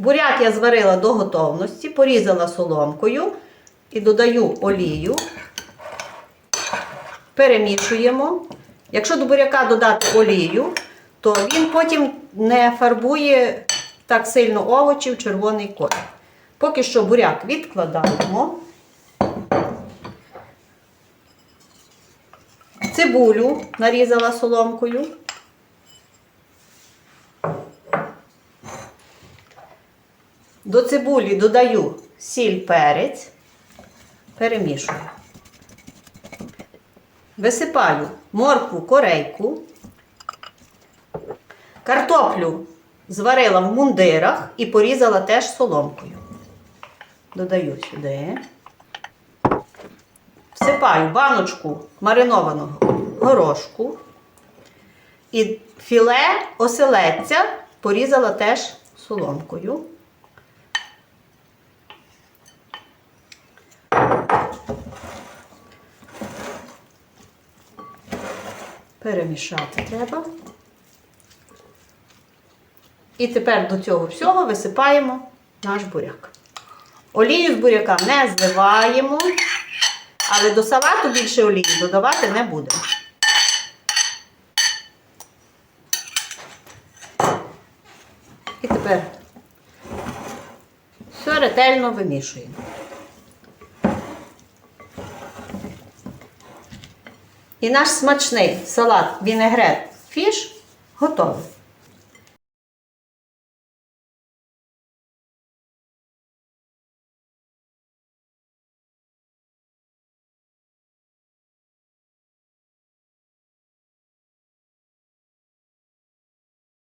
Буряк я зварила до готовності, порізала соломкою і додаю олію. Перемішуємо. Якщо до буряка додати олію, то він потім не фарбує так сильно овочі в червоний колір. Поки що буряк відкладаємо. Цибулю нарізала соломкою. До цибулі додаю сіль перець, перемішую. Висипаю моркву корейку. Картоплю зварила в мундирах і порізала теж соломкою. Додаю сюди. Всипаю баночку маринованого горошку. І філе оселедця порізала теж соломкою. Перемішати треба. І тепер до цього всього висипаємо наш буряк. Олію з буряка не зливаємо, але до салату більше олії додавати не будемо. І тепер все ретельно вимішуємо. І наш смачний салат вінегрет фіш готовий.